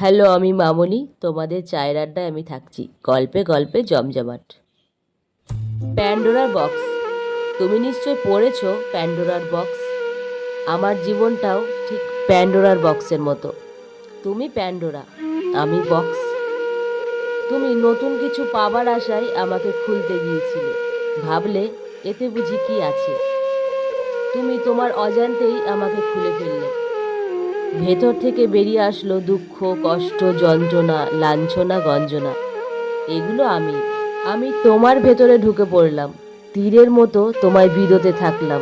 Hello, আমি মামনি। তোমাদের চায়ের আড্ডায় আমি থাকছি। গল্পে গল্পে জমজমাট। প্যান্ডোরার বক্স। তুমি নিশ্চয় পড়েছো প্যান্ডোরার বক্স? আমার জীবনটাও ঠিক প্যান্ডোরার বক্সের মতো। তুমি প্যান্ডোরা, আমি বক্স। তুমি নতুন কিছু পাবার আশায় আমাকে খুলতে গিয়েছিলে। ভাবলে এতে বুঝি কি আছে? তুমি তোমার অজান্তেই আমাকে খুলে ফেললে। ভেতর থেকে বেরিয়ে আসলো দুঃখ, কষ্ট, যন্ত্রণা, লাঞ্ছনা, গঞ্জনা। এগুলো আমি আমি তোমার ভেতরে ঢুকে পড়লাম। তীরের মতো তোমায় বিদতে থাকলাম।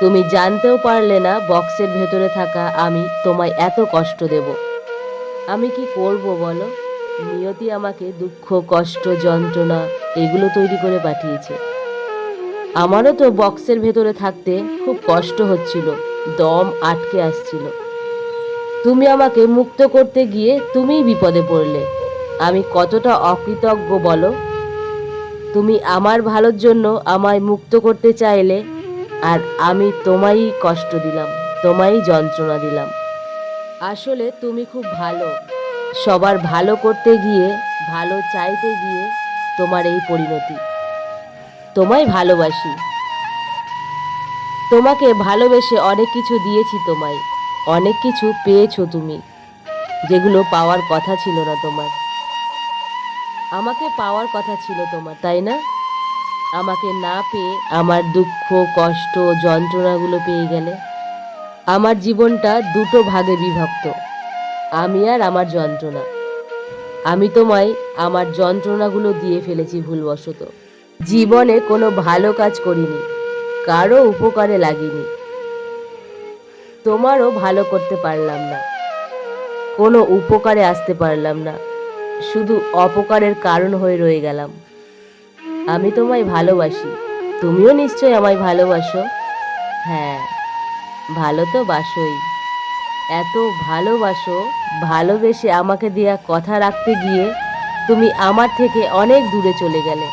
তুমি জানতেও পারলে না বক্সের ভেতরে থাকা আমি তোমায় এত কষ্ট দেব। আমি কি করব বলো? নিয়তি আমাকে দুঃখ, কষ্ট, যন্ত্রণা এগুলো তৈরি করে পাঠিয়েছে। আমারও তো বক্সের ভেতরে থাকতে খুব কষ্ট হচ্ছিল, দম আটকে আসছিল। তুমি আমাকে মুক্ত করতে গিয়ে তুমিই বিপদে পড়লে। আমি কতটা অকৃতজ্ঞ বলো? তুমি আমার ভালোর জন্য আমায় মুক্ত করতে চাইলে, আর আমি তোমায়ই কষ্ট দিলাম, তোমায়ই যন্ত্রণা দিলাম। আসলে তুমি খুব ভালো। সবার ভালো করতে গিয়ে, ভালো চাইতে গিয়ে তোমার এই পরিণতি। তোমায় ভালোবাসি। তোমাকে ভালোবেসে অনেক কিছু দিয়েছি তোমায়। অনেক কিছু পেয়েছ তুমি, যেগুলো পাওয়ার কথা ছিল না তোমার। আমাকে পাওয়ার কথা ছিল তোমার, তাই না? আমাকে না পেয়ে আমার দুঃখ, কষ্ট, যন্ত্রণাগুলো পেয়ে গেলে আমার জীবনটা দুটো ভাগে বিভক্ত, আমি আর আমার যন্ত্রণা। আমি তোমায় আমার যন্ত্রণাগুলো দিয়ে ফেলেছি ভুলবশত। জীবনে কোনো ভালো কাজ করিনি, কারও উপকারে লাগিনি। তোমারও ভালো করতে পারলাম না। কোনো উপকারে আসতে পারলাম না। শুধু অপকারের কারণ হয়ে রয়ে গেলাম। আমি তোমায় ভালোবাসি। তুমিও নিশ্চয় আমায় ভালোবাসো। হ্যাঁ ভালো তো বাসোই। এত ভালোবাসো, ভালোবেসে আমাকে দেয়া কথা রাখতে গিয়ে তুমি আমার থেকে অনেক দূরে চলে গেলে।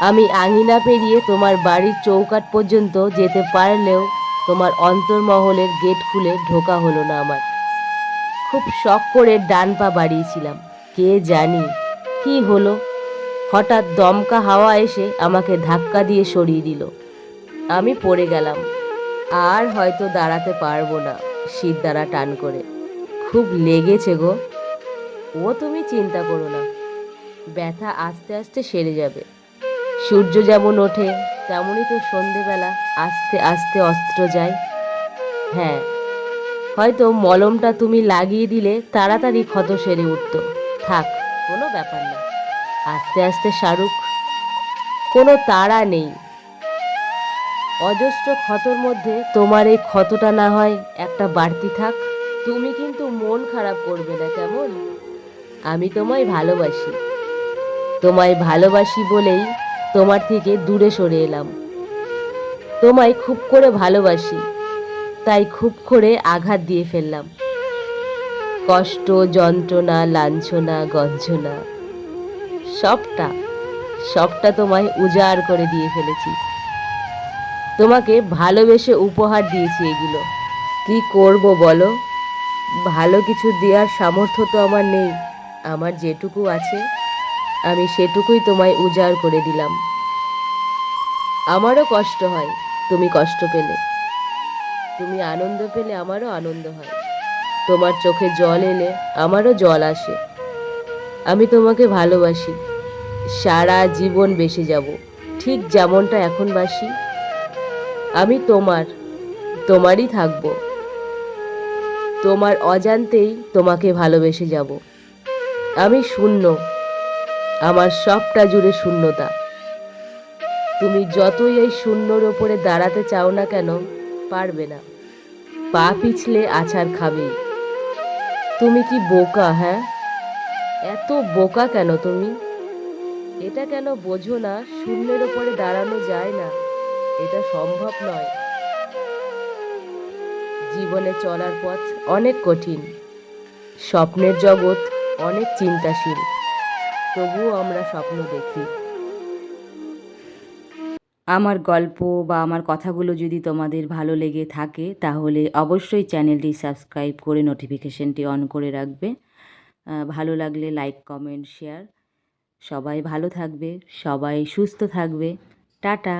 আমি আঙিনা পেরিয়ে তোমার বাড়ির চৌকাট পর্যন্ত যেতে পারলেও তোমার অন্তর্মহলের গেট খুলে ঢোকা হলো না আমার। খুব শখ করে ডান পা বাড়িয়েছিলাম, কে জানি কি হলো। হঠাৎ দমকা হাওয়া এসে আমাকে ধাক্কা দিয়ে সরিয়ে দিল। আমি পড়ে গেলাম। আর হয়তো দাঁড়াতে পারব না শীত দ্বারা টান করে। খুব লেগেছে গো। ও তুমি চিন্তা করো না। ব্যথা আস্তে আস্তে সেরে যাবে। সূর্য যেমন ওঠে তেমনই তো সন্ধেবেলা আস্তে আস্তে অস্ত্র যায়। হ্যাঁ হয়তো মলমটা তুমি লাগিয়ে দিলে তাড়াতাড়ি ক্ষত সেরে উঠত। থাক, কোনো ব্যাপার না। আস্তে আস্তে শাহরুখ কোনো তাড়া নেই। অজস্র ক্ষতর মধ্যে তোমার এই ক্ষতটা না হয় একটা বাড়তি থাক। তুমি কিন্তু মন খারাপ করবে না, কেমন? আমি তোমায় ভালোবাসি। তোমায় ভালোবাসি বলেই তোমার থেকে দূরে সরে এলাম। তোমায় খুব করে ভালোবাসি, তাই খুব করে আঘাত দিয়ে ফেললাম। কষ্ট, যন্ত্রণা, লাঞ্ছনা গঞ্জনা সবটা সবটা তোমায় উজাড় করে দিয়ে ফেলেছি। তোমাকে ভালোবেসে উপহার দিয়েছি এগুলো। কি করব বলো? ভালো কিছু দেওয়ার সামর্থ্য তো আমার নেই। আমার যেটুকু আছে আমি সেটুকুই তোমায় উজাড় করে দিলাম। আমারও কষ্ট হয়, তুমি কষ্ট পেলে। তুমি আনন্দ পেলে, আমারও আনন্দ হয়। তোমার চোখে জল এলে, আমারও জল আসে। আমি তোমাকে ভালোবাসি, সারা জীবন বেসে যাব, ঠিক যেমনটা এখন বাসি। আমি তোমার, তোমারই থাকব। তোমার অজান্তেই তোমাকে ভালোবেসে যাব। আমি শূন্য। আমার সবটা জুড়ে শূন্যতা। তুমি যতই এই শূন্যর ওপরে দাঁড়াতে চাও না কেন, পারবে না। পা পিছলে আছাড় খাবেই তুমি কি বোকা হ্যাঁ? এত বোকা কেন তুমি? এটা কেন বোঝো না, শূন্যের ওপরে দাঁড়ানো যায় না। এটা সম্ভব নয়। জীবনে চলার পথ অনেক কঠিন। স্বপ্নের জগৎ অনেক চিন্তাশীল। তবুও আমরা স্বপ্ন দেখি। আমার গল্প বা আমার কথাগুলো যদি তোমাদের ভালো লেগে থাকে, তাহলে অবশ্যই চ্যানেলটি সাবস্ক্রাইব করে নোটিফিকেশনটি অন করে রাখবে। ভালো লাগলে লাইক, কমেন্ট, শেয়ার। সবাই ভালো থাকবে, সবাই সুস্থ থাকবে। টাটা!